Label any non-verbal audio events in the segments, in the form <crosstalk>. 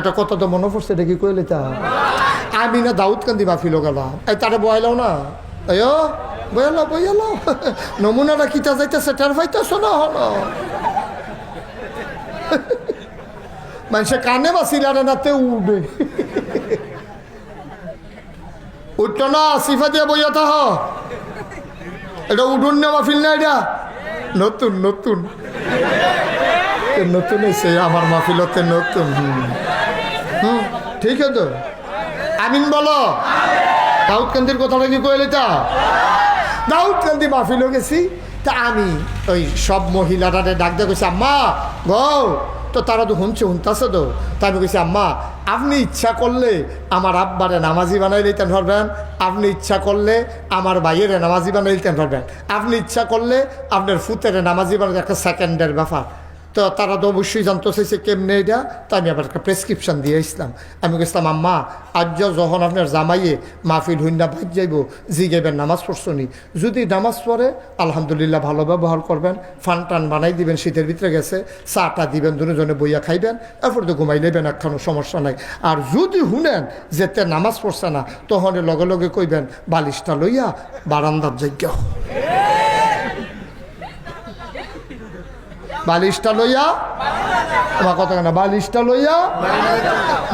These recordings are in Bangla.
একটা কথা তো মনে পড়ছে, এটা কি কইলে তা আমি না দাউদ কান্দি মাফিল গেলাম এই তারা বয়ালাও না। আয়ো বয়ালো বয়ালো <laughs> নমুনাটা কিতা যাইতেছে টের পাইতেছ না, হলো। <laughs> মানুষে কানে বা সিলারে নাতে উঠবে <laughs> উঠত না, সিফা দিয়ে বইয়া তাহ এটা উঠুন না মাহফিল না এটা। নতুন নতুন। নতুন এসে আমার মাহফিলতে নতুন। ঠিক আছে? আমিন বলো। দাউদ কান্দির কথাটা কি কইলে তা দাউদ কান্দি মাহফিলও গেছি, তা আমি ওই সব মহিলাটারে ডাক দিয়ে কইছি, আম্মা গো তো তারা তো শুনছে শুনতেছে তো। তাই আমি কইছি, আম্মা, আপনি ইচ্ছা করলে আমার আব্বারে নামাজি বানাই দিতে পারবেন আপনি ইচ্ছা করলে আমার ভাইয়েরে নামাজি বানাই দিতে পারবেন আপনি ইচ্ছা করলে আপনার ফুতেরে নামাজি বানাই একটা সেকেন্ডের ব্যাপার। তো তারা তো অবশ্যই জানতে চাইছে কেমনে এটা, তো আমি আবার একটা প্রেসক্রিপশন দিয়ে আসলাম। আমি গেছিলাম আম্মা আজ যখন আপনার জামাইয়ে মাহফিল হুন্ডা ভাই যাইব জিগেবেন নামাজ পড়ছনি। যদি নামাজ পড়ে, আলহামদুলিল্লাহ ভালো ব্যবহার করবেন, ফান টান বানাই দিবেন, শীতের ভিতরে গেছে, চাটা দিবেন, দুজনে বইয়া খাইবেন, এরপর তো ঘুমাই নেবেন একখানো সমস্যা নাই। আর যদি শুনেন যে তে নামাজ পড়ছে না, তখন লগে লগে কইবেন, বালিশটা লইয়া বারান্দার যোগ্য বালিশটা লইয়া আমার কথা না বালিশটা লইয়া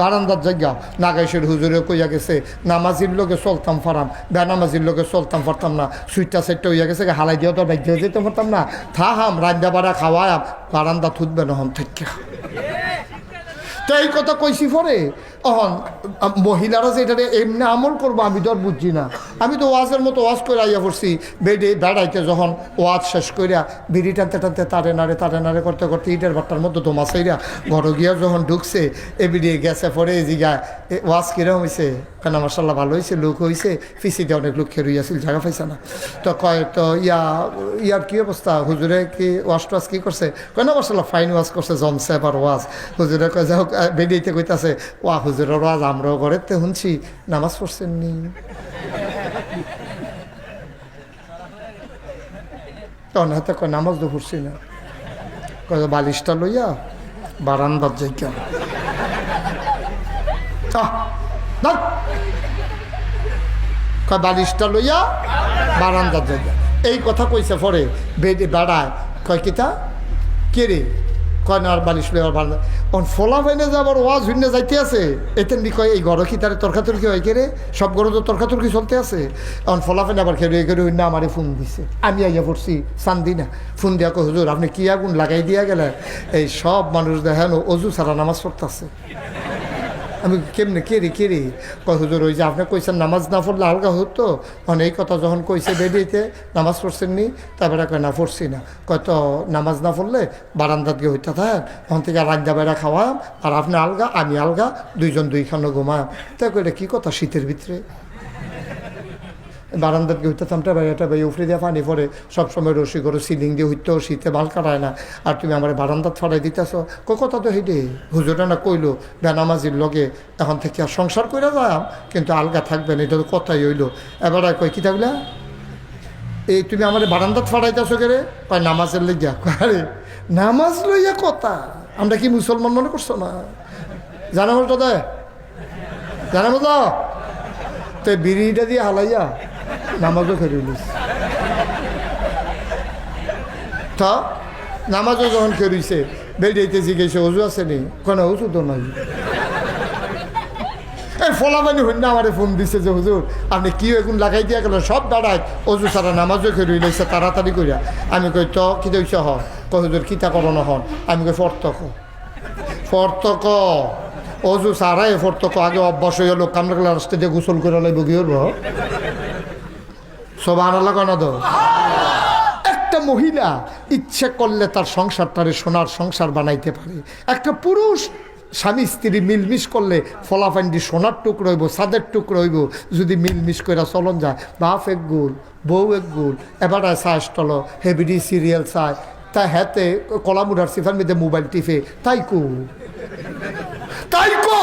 বারান্দার জায়গা। নাগাইশের হুজুরে কইয়া গেছে, নামাজির লোকে চলতাম ফারাম, বেনামাজির লোকে চলতাম ফারতাম না, সুইটটা সেটটা হইয়া গেছে হালাই দিয়ে তো বাইক যেতে পারতাম না। থাহাম রান্দা বাড়া খাওয়ায়াম, বারান্দা থুতবে নহম থেকে তো এই কথা কইছি পরে? অহন মহিলারা যে এটা এমনি আমল করব, আমি তো আর বুঝছি না। আমি তো ওয়াজের মতো ওয়াজ করে আইয়া পড়ছি। বেডে বেড়াইতে যখন ওয়াজ শেষ করিয়া বিড়ি টানতে টানতে তারে নাড়ে তারে নাড়ে করতে করতে ইটের বাট্টার মধ্যে তো মাসাইরা ঘর গিয়া যখন ঢুকছে এ বিড়িয়ে গেছে পরে এই জিগা ওয়াজ কিরম হয়েছে কেন মার্শাল্লাহ ভালো হয়েছে লোক হয়েছে ফিসিতে অনেক লোক খেয়ে রইয়াছিল, জায়গা পাইছে না। তো কয়, তো ইয়া, ইয়ার কি অবস্থা? হুজুরে কি ওয়াজ টোয়াজ কি করছে? কয়, না মার্শাল্লাহ ফাইন ওয়াশ করছে, জমছে এবার ওয়াজ। হুজুরে কয়, যাই হোক বেরিয়েতে কইতাছে ওয়া হুজুরের ওয়াজ আমরাও ঘরেতে শুনছি নামাজ পড়ছেন নি তখন হাতে কয়, নামাজ তো পড়ছি না। কয় বালিশটা লইয়া বারান্দার ধ্যাৎ। কয়, বালিশটা লইয়া বারান্দার জায়গা এই কথা কইছে পরে, বেডে বেড়ায়। কয়, কিতা? কে রে? কয় আর বালিশ লই আর ভালো অন ফলা ফাইনে যে আবার ওয়াজ হইনে যাইতে আছে এতে নি কয়, এই গড় কি তার তর্কাতর্কি হয় কে রে সব গড় তো তর্কাতর্কি চলতে আছে। অন ফলা ফাইনে আবার খেয়ে খেয়ে না আমারে ফোন দিছে। আমি আইয়া পড়ছি, চান্দি না। ফোন দিয়া কয়, হুজুর, আপনি কি আগুন লাগাই দিয়া গেলে এই সব মানুষ দেখেন অজু ছাড়া নামাজ পড়তেছে। আমি কেমনে কে রে কে রে ওই যে আপনি কইছেন নামাজ না পড়লে আলগা হতো। এই কথা যখন কইছে বেরিয়েতে নামাজ পড়ছেন নি তারপরে কয়, না, পড়ছি না। কত নামাজ না পড়লে বারান্দাত গিয়ে হইতে থাকেন তখন থেকে রান্না বেড়া খাওয়াম। আর আপনি আলগা, আমি আলগা, দুইজন দুইখানে ঘুমাম। তাই এটা কী কথা শীতের ভিতরে? বারান্দাত গিয়ে হইতে থামটা ভাই এটা ভাই উফরে দিয়ে পানি পরে সবসময় রসি করে সিলিং দিয়ে হইতেও শীতে বাল কাটায় না। আর তুমি আমার বারান্দাত ফড়াই দিতেছ। ক কথা তো হেঁটে হুজুরা না কইলো, বেনামাজির লগে এখন থেকে আর সংসার করে যাম, কিন্তু আলগা থাকবেন এটা তো কথাই হইল। এবার আর কই, কি থাকলে? এই তুমি আমার বারান্দাত ফড়াইতেছো কে রে কয়, নামাজের লইয়া আরে, নামাজ লইয়া কথা? আমরা কি মুসলমান মনে করছ না? জানা বলতো দে? জানা বলতো? তো বিড়িটা দিয়ে হালাইয়া নামাজও খেয়ে রইলিস তা, নামাজও যখন খেয়েছে বেরিয়েতে জিজ্ঞেসে, অজু আছে নি কেন, অজু তো নাই। এই ফলাবানি হইনা আমারে ফোন দিছে যে, হুজুর, আপনি কি এখন লাগাই দিয়া গেল সব দাঁড়ায়, অজু সারা নামাজও খেয়ে রইলেছে তাড়াতাড়ি করিয়া আমি কই, তো, কি দইছ হ? ক হুজুর কিতা করো হন? আমি কই, ফর্তক। ফর্তক? অজু সারাই ফর্তক, আগে অভ্যাস হয়ে গেল কামড়া রাস্তা দিয়ে গোসল করে লাগব কি হলো একটা মহিলা ইচ্ছে করলে তার সংসারটারে সোনার সংসার বানাইতে পারে। একটা পুরুষ স্বামী স্ত্রী মিলমিশ করলে ফলাফান্ডি সোনার টুকরো হইব, সাদের টুকরো হইব, যদি মিলমিশ করে চলন যায়। বাপ এক গুল, বউ এক গুল, এবার চায় স্টল হেভিডি সিরিয়াল চায়। তা হেতে কলামুডার সিফার মধ্যে মোবাইল টিপে, তাই কু? তাই কো?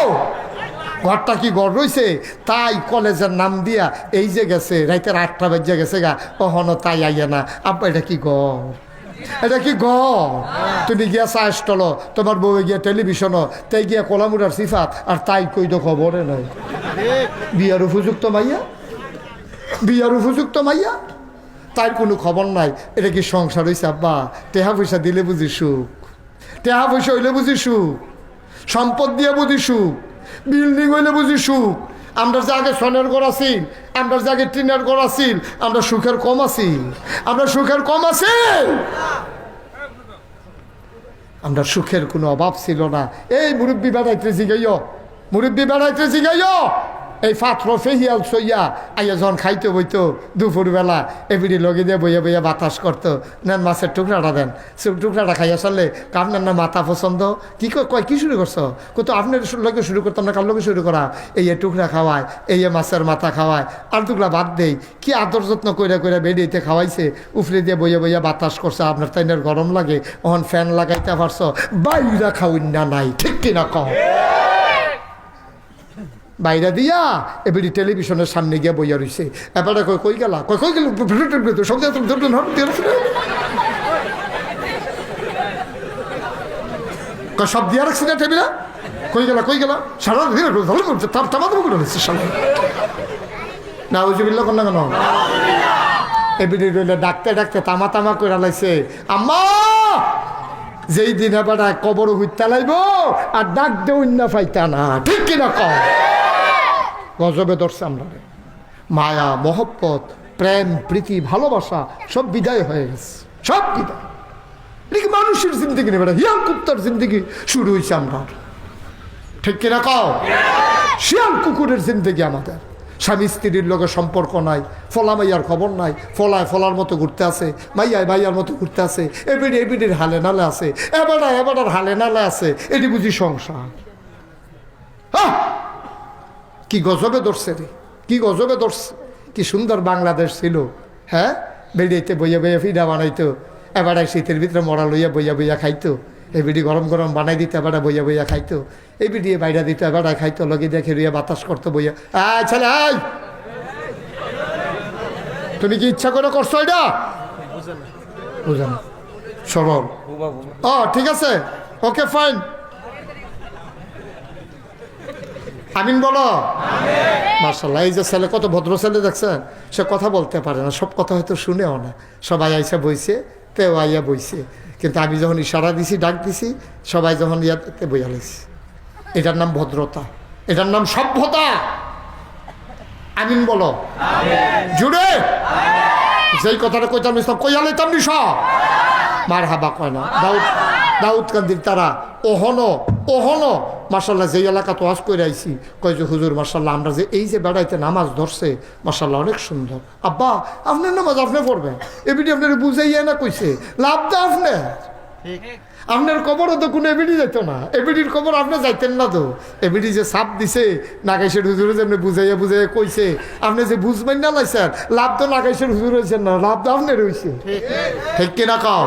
ঘরটা কি ঘর রয়েছে তাই কলেজের নাম দিয়া এই যে গেছে, রাইতের আটটা বাজে গেছে গা, কখনো তাই আইয়া না। আব্বা, এটা কি ঘর এটা কি ঘর তুমি গিয়া চাষ টলো, তোমার বউ গিয়া টেলিভিশন তাই গিয়া কলামুরার সিফাত, আর তাই কই তো খবরে নাই। বিয়ার উপযুক্ত মাইয়া? বিয়ার উপযুক্ত মাইয়া? তার কোনো খবর নাই। এটা কি সংসার হয়েছে আব্বা? টেহা পয়সা দিলে বুঝি সুখ। টেহা পয়সা হইলে বুঝি সুখ। সম্পদ দিয়ে বুঝি সুখ। বিল্ডিং হইলে বুঝি সুখ। আমরা যে আগে সনের ঘর আছি, আমরা যে আগে টিনের ঘর আছি, আমরা সুখের কম আছি। আমরা সুখের কম আছি? আমরা সুখের কোনো অভাব ছিল না। এই মুরব্বী বেড়াইতে জিগাইও মুরব্বী বেড়াইতে জিগাইও এই পাত্র ফেহিয়াল সইয়া আইয়া যখন খাইতে বইতো দুপুরবেলা এবিডি লগে দিয়ে বইয়া বইয়া বাতাস করতো। নেন মাছের টুকরাটা দেন। সে টুকরাটা খাইয়া চললে আপনার না মাথা পছন্দ। কি কয় কি শুরু করছ? কত আপনার লগে শুরু করতাম না, কার লগে শুরু করা? এই টুকরা খাওয়ায়, এই মাছের মাথা খাওয়ায়, আর টুকরা বাদ দেই। কি আদর যত্ন কইরা কইরা বেডিতে খাওয়াইছে? উফরে দিয়ে বইয়া বইয়া বাতাস করছে, আপনার তাইনের গরম লাগে ওখান ফ্যান লাগাইতে পারছ? বাইরা খাওয়াই না নাই, ঠিক কিনা কহ বাইরে দিয়া এবারে টেলিভিশনের সামনে গিয়ে বইয়া রইছে। এবারে কই কই গেলা? কই কই গেল? সব দিয়া রাখছি না টেবিলা? কই গেলা কই গেলা? সারা দিন তার তামাতামা করে রয়েছে সারা না বুঝে বিল্লা কন্যা কেন? এবারে রইলে ডাকতে ডাকতে তামা তামা করে লাইছে। আম্মা! যেই দিন এবার কবর হইতে লাইব, আর ডাক দেউ না পাইতা না। ঠিক কিনা কম গজবে ধরছে আমরা মায়া, মহব্বত, প্রেম, প্রীতি, ভালোবাসা, সব বিদায় হয়ে গেছে। সব বিদায়। এটা মানুষের জিন্দগি নেবে হিয়াল কুত্তার জিন্দগি শুরু হয়েছে আমরা। ঠিক কিনা কও? শিয়াল কুকুরের জিন্দগি আমাদের। স্বামী স্ত্রীর লোকে সম্পর্ক নাই, ফলা মাইয়ার খবর নাই, ফলায় ফলার মতো ঘুরতে আছে, মাইয়ায় মাইয়ার মতো ঘুরতে আছে, এবিডি এবিডির হালে নালে আছে এবারা এবারার হালে নালে আছে, এটি বুঝি সংসার! কি গজবে ধরছে রে? কি গজবে ধরছে? কি সুন্দর বাংলাদেশ ছিল হ্যাঁ? বেরিয়েতে বইয়া বইয়া ফিডা বানাইতো এবারে শীতের ভিতরে মরা লইয়া বইয়া বইয়া খাইতো এই বিডি গরম গরম বানাই দিতে এবারে বইয়া বইয়া খাইতো এই বিডি বাইরে দিত এবারে খাইতো লগে দেখে রইয়া বাতাস করতো বইয়া। আয় ছেলে আয়! তুমি কি ইচ্ছা করে করছ এটা? বুঝেন সরল। ও ঠিক আছে। Okay fine. আমিন বলো? মার্শাল্লাহ এই যে ছেলে কত ভদ্র ছেলে দেখছেন? সে কথা বলতে পারে না, সব কথা হয়তো শুনেও না। সবাই আইসা বইছে, তেও আইয়া বইছে। কিন্তু আমি যখন ইশারা দিছি, ডাক দিছি, সবাই যখন ইয়াতে বইয়া লাইছি। এটার নাম ভদ্রতা। এটার নাম সভ্যতা। আমিন বলো? জুড়ে? যেই কথাটা কইতাম ইসলাম, কইয়া লইতাম নিস মার হাবা কয় না। দাউদ দাউদ কান্দির তারা, ওহনো ওহনো মাসাল্লাহ যেই এলাকা তো আজ করে আইছি কয় যে হুজুর মাসাল্লাহ আমরা যে এই যে বেড়াইতে নামাজ ধরছে মাসাল্লাহ অনেক সুন্দর। আব্বা আপনার নামাজ আপনি পড়বেন। এবিডি আপনার বুঝাইয়া না কইছে লাভ দা আপনার আপনার কবরও তো কোনো এবিডি যেত না। এবিডির কবর আপনি যাইতেন না তো। এবিডি যে সাপ দিছে নাগাইশের হুজুরে যেমনি বুঝাইয়া বুঝাইয়া কইছে আপনি যে বুঝবেন না লাইছেন লাভ তো নাগাইশের হুজুর হয়েছেন না লাভ তো আপনার হয়েছে ঠিক। কিনা কাও?